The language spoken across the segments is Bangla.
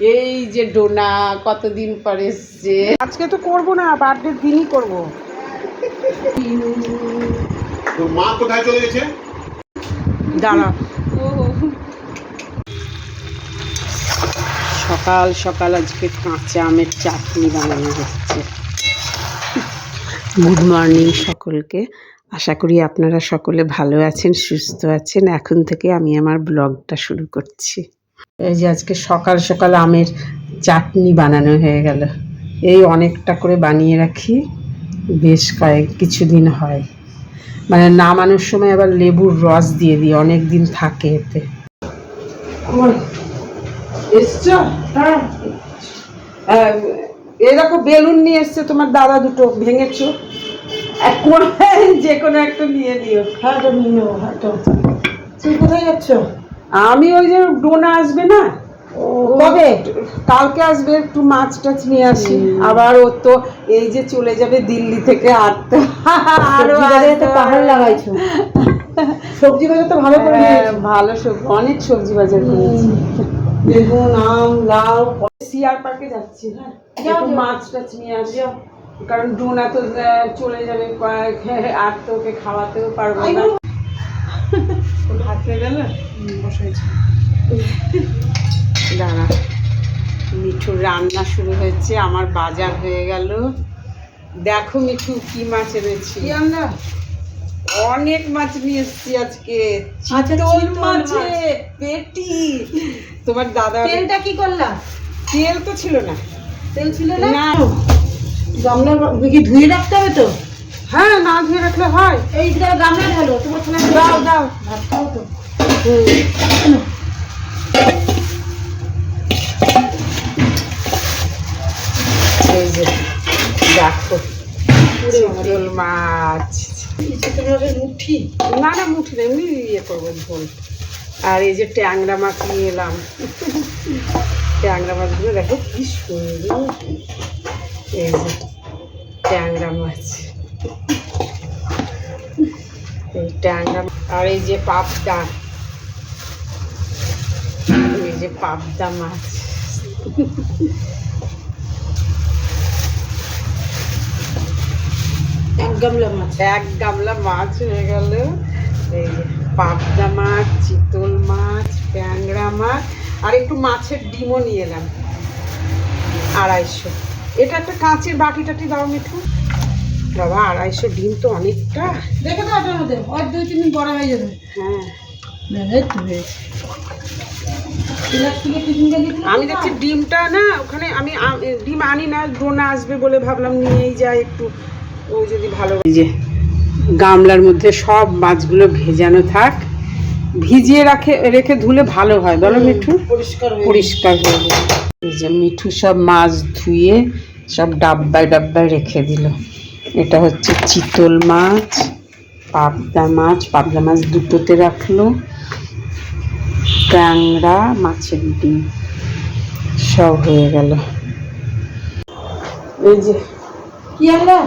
এই যে ডোনা কতদিন পরে এসছে? আজকে তো করব না বার্থডে দিনই করব। তোর মা কোথায় চলে গেছে? দাঁড়া। সকাল সকাল আজকে কাঁচা আমের চাটনি বানানো হচ্ছে। গুড মর্নিং সকলকে। আশা করি আপনারা সকলে ভালো আছেন সুস্থ আছেন। এখন থেকে আমি আমার ব্লগটা শুরু করছি। এই যে আজকে সকাল সকাল আমের চাটনি বানানো হয়ে গেল। এই অনেকটা করে বানিয়ে রাখি। বেশ কয়েক কিছুদিন হয়। মানে নামানোর সময় আবার লেবুর রস দিয়ে দিই অনেক দিন থাকে এতে। হ্যাঁ এরকম বেলুন নিয়ে এসছে তোমার দাদা দুটো, ভেঙেছো? যে কোনো একটা নিয়ে নিও। হাঁটো নিও হাঁটো তুমি কোথায় যাচ্ছ? আমি ওই যে ডোনা আসবে না? কবে? কালকে আসবে একটু মাছ টাছ নিয়ে আসি। আবার ও তো এই যে চলে যাবে দিল্লি থেকে আটতে আরও পাহাড় লাগাইছো। সবজি বাজার তো ভালো করে হ্যাঁ, ভালো সবজি অনেক সবজি বাজার করেছি। বেগুন আম লাউ সিয়ার পার্কে যাচ্ছি হ্যাঁ। মাছ টাছ নিয়ে আসি কারণ ডোনা তো চলে যাবে কয়েক আর তো ওকে খাওয়াতেও পারব না। ভাত হয়ে গেল বসাইছি। দাঁড়া। মিঠুর রান্না শুরু হয়েছে আমার বাজার হয়ে গেল। দেখো মিঠু কি মাছ এনেছি। আনলা? অনেক মাছ নিয়ে এসেছি আজকে। আচ্ছা, চিতল চিতল মাছে। পেটি। তোমার দাদা তেলটা কি করলা? তেল তো ছিল না। তেল ছিল না? না। গামলা কি ধুয়ে রাখতে হবে তো? হ্যাঁ না ধুয়ে রাখলে হয়। এই গামলা ঢালো তোমার দাও দাও। ভাত খাও তো। এই যে দেখো মাছ। মুঠি? না না মুঠি না এমনি ইয়ে করব ঝোল। আর এই যে ট্যাংরা মাছ নিয়ে এলাম। ট্যাংরা মাছগুলো দেখো কি সুন্দর। এই যে ট্যাংরা আর এই যে পাবদা। এই যে পাবদা মাছ। এক গামলা মাছ, এক গামলা মাছ হয়ে গেল। পাবদা মাছ, চিতল মাছ, ট্যাংরা মাছ, আর একটু মাছের ডিমও নিয়ে এলাম। আড়াইশো। এটা একটা কাঁচের বাটি টাটি দাও মিঠু। বাবা আড়াইশো ডিম তো অনেকটা। দেখে তো ওটার মধ্যে আর দুই তিন দিন বড় হয়ে যাবে। হ্যাঁ। গেলে আমি দেখছি ডিমটা না ওখানে আমি ডিম আনি না ডোনা আসবে বলে ভাবলাম নিয়েই যাই একটু। ও যদি ভালো যে গামলার মধ্যে সব মাছগুলো ভেজানো থাক। ভিজিয়ে রাখে রেখে ধুলে ভালো হয়। বলো মিঠু। পরিষ্কার পরিষ্কার হয়ে যে মিঠু সব মাছ ধুয়ে সব ডাব্বায় ডাব্বায় রেখে দিল। এটা হচ্ছে চিতল মাছ পাবদা মাছ পাবদা মাছ দুটোতে রাখল। ট্যাংরা মাছের ডিম সব হয়ে গেল। এই যে কি আনলা?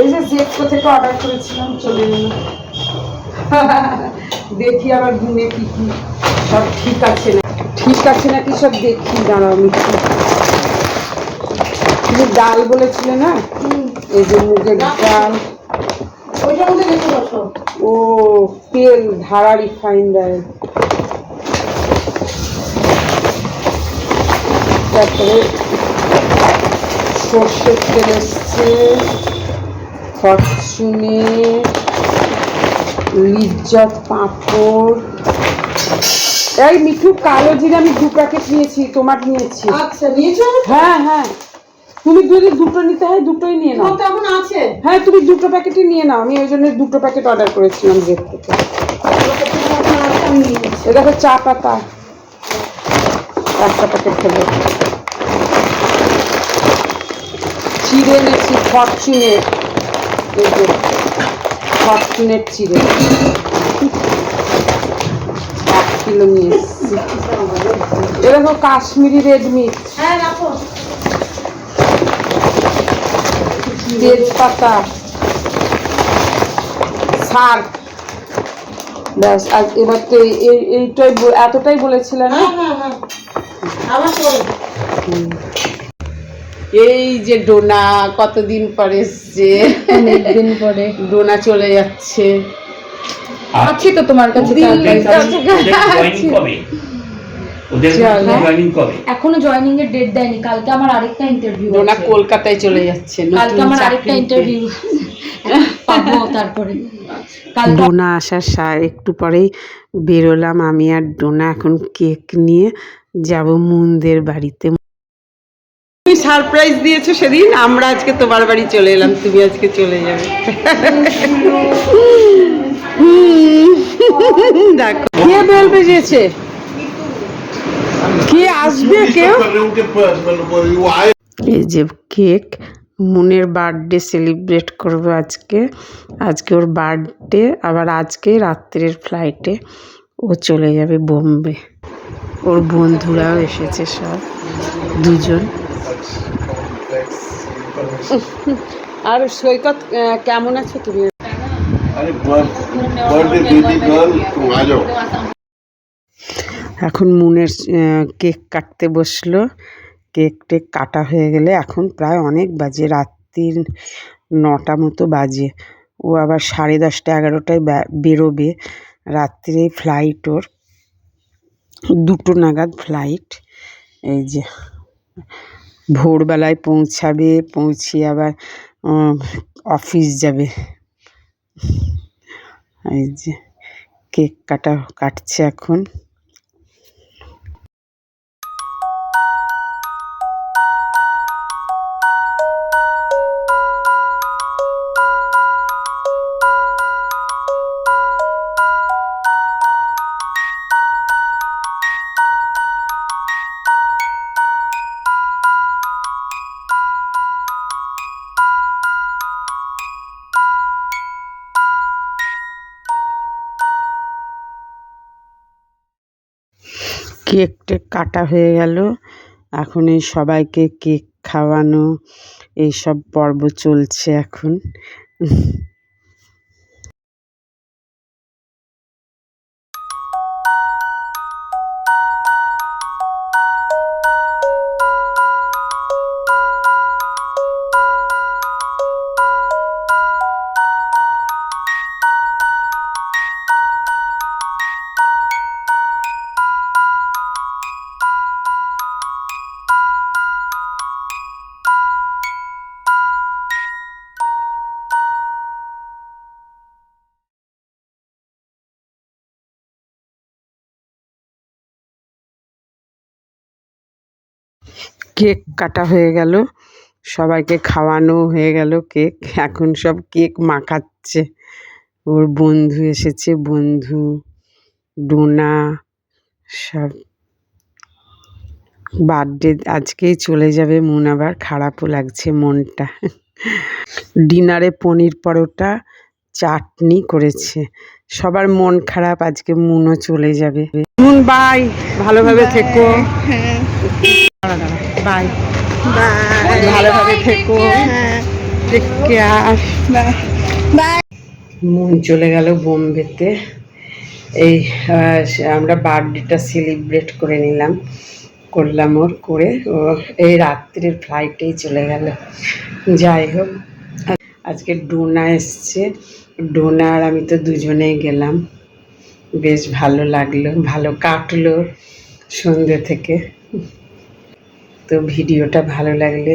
এই যে জেপকো থেকে অর্ডার করেছিলাম চলে এলো। দেখি আবার গুনে কি কি। সব ঠিক আছে না ঠিক আছে নাকি সব দেখি দাঁড়াও মিঠু তুমি ডাল বলেছিলে না? এই যে মুগের ডাল ও তেল ধারা রিফাইন্ড অয়েল তারপরে সর্ষের তেল এসছে। ফরচুনের লিজ্জত পাঁপড়। এই মিঠু কালো জিরে আমি দু প্যাকেট নিয়েছি তোমার নিয়েছি। আচ্ছা নিয়েছো? হ্যাঁ হ্যাঁ। তুমি যদি দুটো নিতে হয় দুটোই নিয়ে নাও। তোমার তো এখন আছে? হ্যাঁ তুমি দুটো প্যাকেটই নিয়ে নাও। আমি ওই জন্য দুটো প্যাকেট অর্ডার করেছিলাম জেট থেকে। এ দেখো চা পাতা। একটা প্যাকেট খেলো। চিড়ে এনেছি ফরচুনের এই যে ফরচুনের চিড়ে। এক কিলো নিয়ে এসেছি। এ কাশ্মীরি রেড মিট। হ্যাঁ রাখো। তেজপাতা শাক। ব্যাস আর এবার তো এই- এই- এইটাই এতটাই বলেছিলে না হ্যাঁ হ্যাঁ। হ্যাঁ করো এই যে ডোনা কতদিন পরে এসছে? অনেকদিন পরে। ডোনা চলে যাচ্ছে। আছি তো তোমার কাছে। ওদের জয়েনিং কবে? এখনও জয়েনিং এর ডেট দেয়নি কালকে আমার আরেকটা ইন্টারভিউ ডোনা কলকাতায় চলে যাচ্ছে কালকে আমার আরেকটা ইন্টারভিউ পাবো তারপরে। ডোনা আসার সা- একটু পরেই বেরোলাম আমি আর ডোনা এখন কেক নিয়ে যাব মুনদের বাড়িতে। তুমি সারপ্রাইজ দিয়েছ সেদিন আমরা আজকে তোমার বাড়ি চলে এলাম তুমি আজকে চলে যাবে। দেখো। কে বেল বেজেছে কি আসবে কেউ? এই যে কেক মুনের বার্থডে সেলিব্রেট করবে আজকে। আজকে ওর বার্থডে আবার আজকে রাত্রের ফ্লাইটে ও চলে যাবে বোম্বে। ওর বন্ধুরাও এসেছে সব দুজন। আর সৈকত কেমন আছো তুমি? এখন মুনের কেক কাটতে বসল। কেক টেক কাটা হয়ে গেলে এখন প্রায় অনেক বাজে, রাত্রির নটা মতো বাজে। ও আবার সাড়ে দশটা এগারোটায় বেরোবে। রাত্রে ফ্লাইট ওর, দুটো নাগাদ ফ্লাইট এই যে, ভোরবেলায় পৌঁছাবে পৌঁছে আবার অফিস যাবে। এই যে, কেক কাটা, কাটছে এখন। কেক টেক কাটা হয়ে গেল। এখন এই সবাইকে কেক খাওয়ানো এইসব পর্ব চলছে এখন। কেক কাটা হয়ে গেল। সবাইকে খাওয়ানো হয়ে গেল কেক। এখন সব কেক মাখাচ্ছে। ওর বন্ধু এসেছে বন্ধু ডোনা সব। বার্থডে আজকেই চলে যাবে মন আবার খারাপও লাগছে মনটা। ডিনারে পনির পরোটা চাটনি করেছে। সবার মন খারাপ আজকে মুনও চলে যাবে। মুন বাই ভালোভাবে থেকো। বাই ভালোভাবে থেকো। টেক মন চলে গেল বোম্বেতে। এই আমরা বার্থডেটা সেলিব্রেট করে নিলাম করলাম ওর করে। ও এই রাত্রির ফ্লাইটেই চলে গেল। যাই হোক আজকে ডোনা এসছে। ডোনা আর আমি তো দুজনেই গেলাম। বেশ ভালো লাগল ভালো কাটলো সন্ধ্যে থেকে। তো ভিডিওটা ভালো লাগলে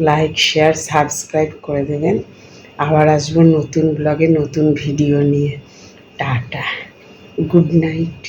লাইক শেয়ার সাবস্ক্রাইব করে দেবেন। আবার আসব নতুন ব্লগে নতুন ভিডিও নিয়ে। টাটা। Good night.